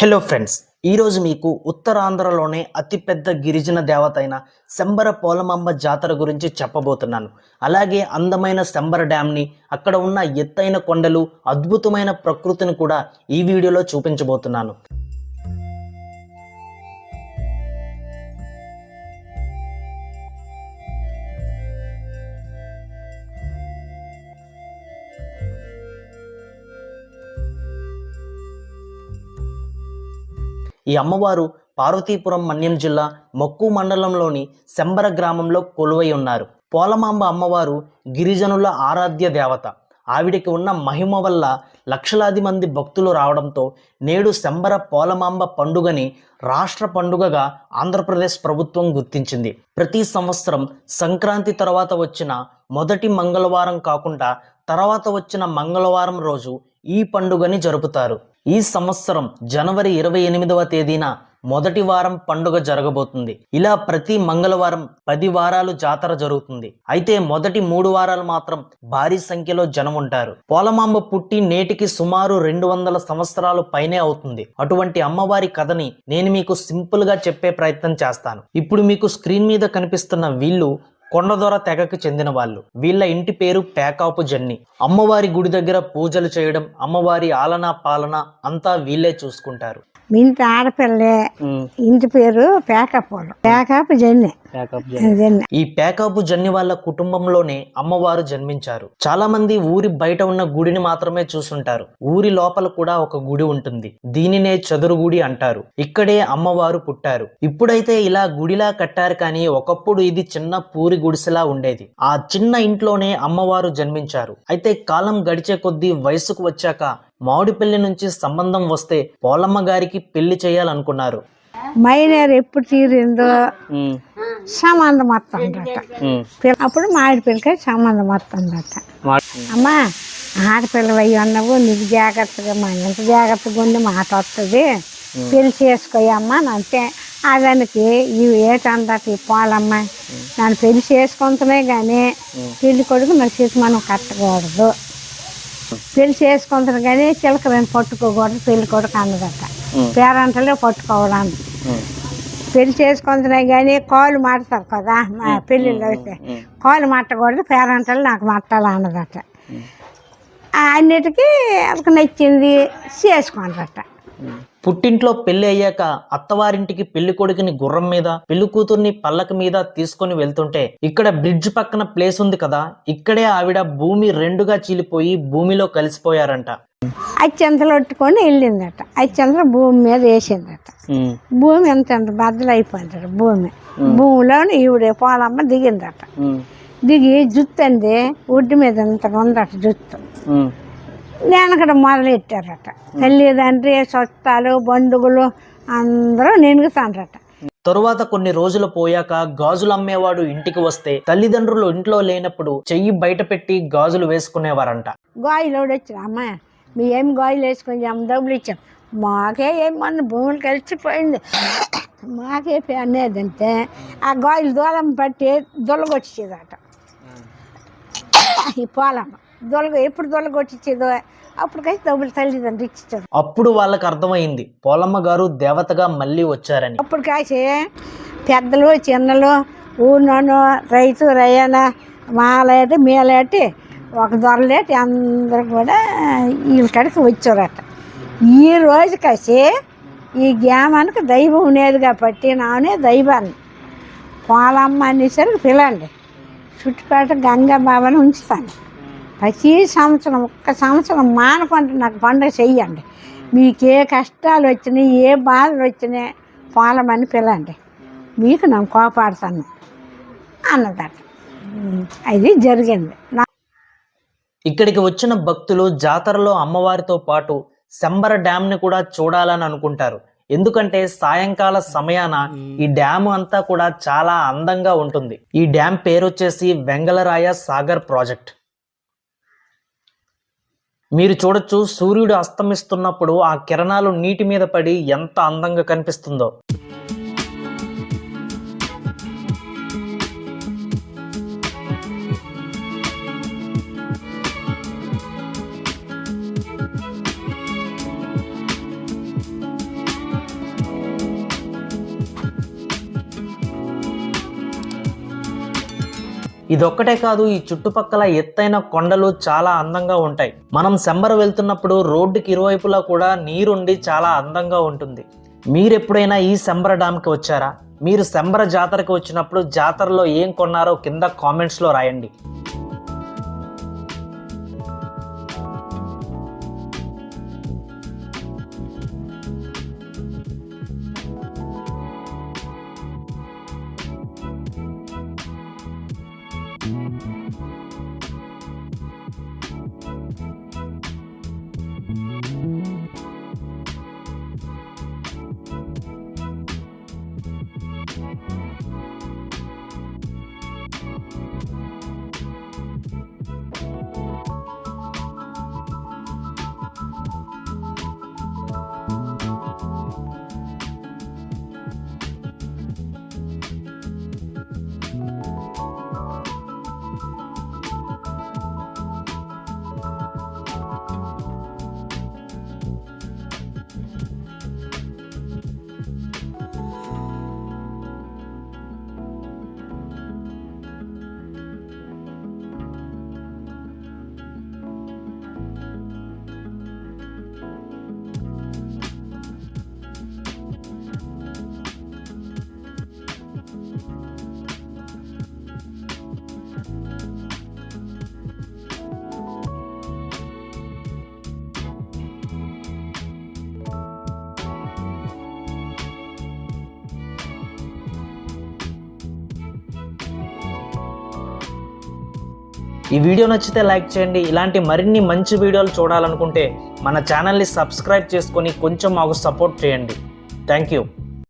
Hello friends ఈరోజు మీకు ఉత్తరాంధ్రలోనే అతిపెద్ద గిరిజన దేవత అయిన శంబర పోలమాంబ జాతర గురించి చెప్పబోతున్నాను. అలాగే అందమైన శంబర డ్యామ్ని అక్కడ ఉన్న ఎత్తైన కొండలు అద్భుతమైన ప్రకృతిని కూడా ఈ వీడియోలో చూపించబోతున్నాను. ఈ అమ్మవారు పార్వతీపురం మన్యం జిల్లా మొక్కు మండలంలోని శంబర గ్రామంలో కొలువై ఉన్నారు. పోలమాంబ అమ్మవారు గిరిజనుల ఆరాధ్య దేవత. ఆవిడికి ఉన్న మహిమ వల్ల లక్షలాది మంది భక్తులు రావడంతో నేడు శంబర పోలమాంబ పండుగని రాష్ట్ర పండుగగా ఆంధ్రప్రదేశ్ ప్రభుత్వం గుర్తించింది. ప్రతి సంవత్సరం సంక్రాంతి తర్వాత వచ్చిన మొదటి మంగళవారం కాకుండా తర్వాత వచ్చిన మంగళవారం రోజు ఈ పండుగని జరుపుతారు. ఈ సంవత్సరం జనవరి ఇరవై ఎనిమిదవ తేదీన మొదటి వారం పండుగ జరగబోతుంది. ఇలా ప్రతి మంగళవారం పది వారాలు జాతర జరుగుతుంది. అయితే మొదటి మూడు వారాలు మాత్రం భారీ సంఖ్యలో జనం ఉంటారు. పోలమాంబ పుట్టి నేటికి సుమారు రెండు వందల సంవత్సరాలు పైనే అవుతుంది. అటువంటి అమ్మవారి కథని నేను మీకు సింపుల్గా చెప్పే ప్రయత్నం చేస్తాను. ఇప్పుడు మీకు స్క్రీన్ మీద కనిపిస్తున్న వీళ్ళు కొండదొర తెగకు చెందిన వాళ్ళు. వీళ్ళ ఇంటి పేరు పేకాపు జన్ని. అమ్మవారి గుడి దగ్గర పూజలు చేయడం అమ్మవారి ఆలనా పాలన అంతా వీళ్ళే చూసుకుంటారు. మీ ఇంటి ఆడపిల్లే ఇంటి పేరు పేకపూలు పేకపు జన్నే ఈ పేకాపు జన్ని వాళ్ళ కుటుంబంలోనే అమ్మవారు జన్మించారు. చాలా మంది ఊరి బయట ఉన్న గుడిని మాత్రమే చూసుంటారు. ఊరి లోపల కూడా ఒక గుడి ఉంటుంది. దీనినే చదురు గుడి అంటారు. ఇక్కడే అమ్మవారు పుట్టారు. ఇప్పుడైతే ఇలా గుడిలా కట్టారు కానీ ఒకప్పుడు ఇది చిన్న పూరి గుడిసెలా ఉండేది. ఆ చిన్న ఇంట్లోనే అమ్మవారు జన్మించారు. అయితే కాలం గడిచే కొద్దీ వయసుకు వచ్చాక మామిడిపల్లి నుంచి సంబంధం వస్తే పోలమ్మ గారికి పెళ్ళి చేయాలనుకున్నారు. మైనర్ ఎప్పుడు తీరిందో సంబంధం వస్తుందట. అప్పుడు మామిడి పిల్లకాయ సంబంధం వస్తుందట. అమ్మా ఆడపిల్ల అయ్యి అన్నవు నీకు జాగ్రత్తగా మా ఎంత జాగ్రత్తగా ఉండి మాట వస్తుంది. పెళ్ళి చేసుకోయమ్మా అంటే అదానికి ఇవి ఏటందట ఈ పోలమ్మ నన్ను పెళ్ళి చేసుకుంటున్నాయి కానీ పెళ్ళి కొడుకు నా చేతి మనం కట్టకూడదు. పెళ్ళి చేసుకుంటారు కానీ చిలకలను పట్టుకోకూడదు పెళ్ళి కొడుకు అన్నదట. పేరంటలే పట్టుకోవడానికి పెళ్ళి చేసుకుంటున్నాయి కానీ కాలు మాడతారు కదా మా పెళ్ళిళ్ళు అయితే. కాలు మట్టకూడదు పేరంటలు నాకు మట్టాలి అన్నదట అన్నిటికీ వాళ్ళకి నచ్చింది చేసుకుంటారట. పుట్టింట్లో పెళ్ళి అయ్యాక అత్తవారింటికి పెళ్ళి కొడుకుని గుర్రం మీద పెళ్ళి కూతుర్ని పల్లక మీద తీసుకొని వెళ్తుంటే ఇక్కడ బ్రిడ్జ్ పక్కన ప్లేస్ ఉంది కదా ఇక్కడే ఆవిడ భూమి రెండుగా చీలిపోయి భూమిలో కలిసిపోయారంట. అత్యంతలు పట్టుకొని వెళ్ళిందట. అత్యంతలు భూమి మీద వేసిందట. భూమి ఎంత ఎంత బద్దలైపోయిందట భూమి. భూమిలోని ఈవిడే పోలమ్మ దిగిందట. దిగి జుత్తు అంది ఒడ్డు మీద ఇంత ఉందట జుత్తు. నేను అక్కడ మొదలెట్టారట. తల్లిదండ్రి చుట్టాలు బంధువులు అందరూ నెనుగుతాండ్రట తరువాత కొన్ని రోజులు పోయాక గాజులు అమ్మేవాడు ఇంటికి వస్తే తల్లిదండ్రులు ఇంట్లో లేనప్పుడు చెయ్యి బయట పెట్టి గాజులు వేసుకునేవారంట. గోయిలోడు వచ్చిన అమ్మ మీ ఏం గోయిలు వేసుకొని అమ్మ డబ్బులు ఇచ్చాం? మాకే ఏం మొన్న భూములు కలిసిపోయింది. మాకే అనేదంటే ఆ గోయిలు దూలం పట్టి దొలగొచ్చేదట. ఈ పోలమ్మ. దొలగ ఎప్పుడు దొలగొచ్చేదో అప్పటికైతే డబ్బులు తల్లిదండ్రులు ఇచ్చారు అప్పుడు వాళ్ళకి అర్థమైంది పోలమ్మ గారు దేవతగా మళ్ళీ వచ్చారని. అప్పుడు కాసి పెద్దలు చిన్నలు ఊరినోను రైతు రయ్యన మాలేటి మేలేటి ఒక దొరలేటి అందరూ కూడా వీళ్ళ కాడికి వచ్చారట. ఈ రోజు కాసి ఈ గ్రామానికి దైవం ఉండేది కాబట్టి నానే దైవాన్ని. పోలమ్మ అనేసరికి పిలండి చుట్టుపక్కల గంగా బాబాని ఉంచుతాను. ప్రతి సంవత్సరం ఒక్క సంవత్సరం మానకుండా నాకు పండుగ చెయ్యండి. మీకు ఏ కష్టాలు వచ్చినాయి ఏ బాధలు వచ్చినాయి పోలమని పిలండి. మీకు నేను కోపాడతాను అన్నదట అది జరిగింది. నా ఇక్కడికి వచ్చిన భక్తులు జాతరలో అమ్మవారితో పాటు శంబర డ్యామ్ని కూడా చూడాలని అనుకుంటారు. ఎందుకంటే సాయంకాల సమయాన ఈ డ్యామ్ అంతా కూడా చాలా అందంగా ఉంటుంది. ఈ డ్యామ్ పేరు వచ్చేసి వెంగళరాయ సాగర్ ప్రాజెక్ట్. మీరు చూడొచ్చు సూర్యుడు అస్తమిస్తున్నప్పుడు ఆ కిరణాలు నీటి మీద పడి ఎంత అందంగా కనిపిస్తుందో. ఇదొక్కటే కాదు ఈ చుట్టుపక్కల ఎత్తైన కొండలు చాలా అందంగా ఉంటాయి. మనం శంబర వెళ్తున్నప్పుడు రోడ్డుకి ఇరువైపులా కూడా నీరుండి చాలా అందంగా ఉంటుంది. మీరు ఎప్పుడైనా ఈ శంబర డామ్కి వచ్చారా? మీరు శంబర జాతరకి వచ్చినప్పుడు జాతరలో ఏం కొన్నారో కింద కామెంట్స్లో రాయండి. ఈ వీడియో నచ్చితే లైక్ చేయండి. ఇలాంటి మరిన్ని మంచి వీడియోలు చూడాలనుకుంటే మన ఛానల్ని సబ్స్క్రైబ్ చేసుకొని కొంచెం మాకు సపోర్ట్ చేయండి. Thank you